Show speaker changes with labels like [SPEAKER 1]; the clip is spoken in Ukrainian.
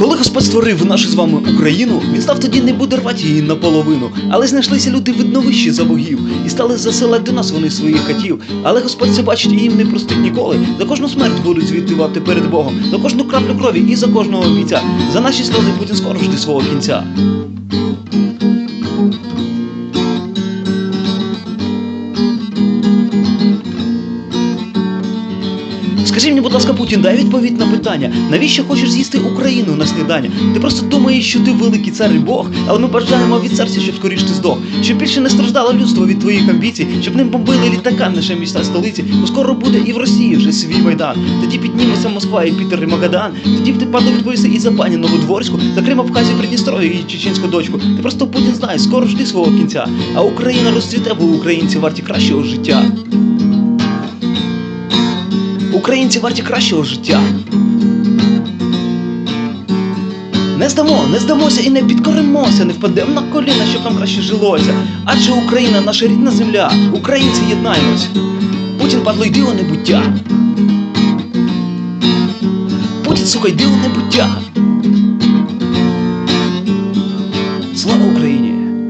[SPEAKER 1] Коли Господь створив нашу з вами Україну, він став тоді не буде рвати її наполовину. Але знайшлися люди видновищі за богів і стали засилати до нас вони своїх хатів. Але Господь це бачить і їм не простить ніколи. За кожну смерть будуть звітувати перед Богом, за кожну краплю крові і за кожного бійця. За наші сльози Путін скоро жде свого кінця. Скажи мені, будь ласка, Путін, дай відповідь на питання, навіщо хочеш з'їсти Україну на снідання? Ти просто думаєш, що ти великий цар і Бог, але ми бажаємо від серця, щоб скоріш ти здох, щоб більше не страждало людство від твоїх амбіцій, щоб не бомбили літаками наші міста столиці, бо скоро буде і в Росії вже свій майдан. Тоді підніметься Москва і Пітер і Магадан. Тоді б ти падав відповісти і за пані Новодворську, за Крим, Абхазію, Придністров'я і чеченську дочку. Ти просто Путін знає, скоро жди свого кінця. А Україна розцвіте, бо українці варті кращого життя. Українці варті кращого життя. Не здамо, не здамося і не підкоримося, не впадемо на коліна, щоб нам краще жилося. Адже Україна наша рідна земля, українці єднаємось. Путін падло йди у небуття. Путін, сука, йди у небуття. Слава Україні!